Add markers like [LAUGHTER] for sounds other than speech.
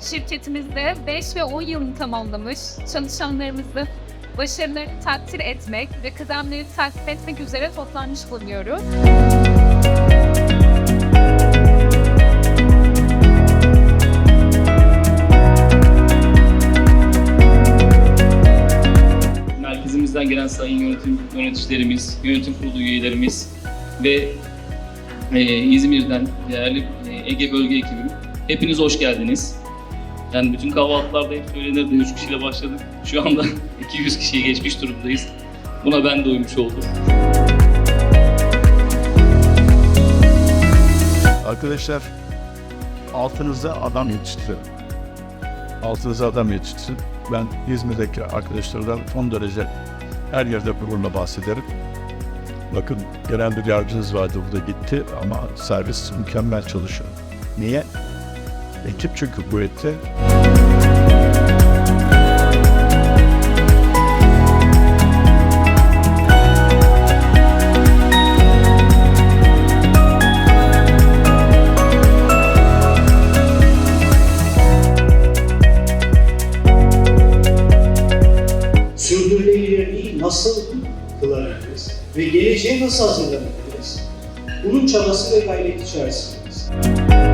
Şirketimizde 5 ve 10 yılını tamamlamış çalışanlarımızı başarılarını takdir etmek ve kıdemleri takip etmek üzere toplanmış bulunuyoruz. merkezimizden gelen sayın yönetim yöneticilerimiz, yönetim kurulu üyelerimiz ve e, İzmir'den değerli e, Ege Bölge ekibim. Hepiniz hoş geldiniz. Yani bütün kahvaltılarda hep söylenirdi 3 kişiyle başladık. Şu anda [LAUGHS] 200 kişiye geçmiş durumdayız. Buna ben de uymuş oldum. Arkadaşlar altınıza adam yetiştirin. Altınıza adam yetiştirin. Ben İzmir'deki arkadaşlardan son derece her yerde gururla bahsederim. Bakın genel bir yardımcınız vardı burada gitti ama servis mükemmel çalışıyor. Niye? Ekip çünkü kuvvetli. sürdürülebilirliği nasıl kılabiliriz ve geleceğe nasıl hazırlanabiliriz? Bunun çabası ve gayreti içerisinde.